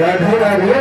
Radhe Radhe.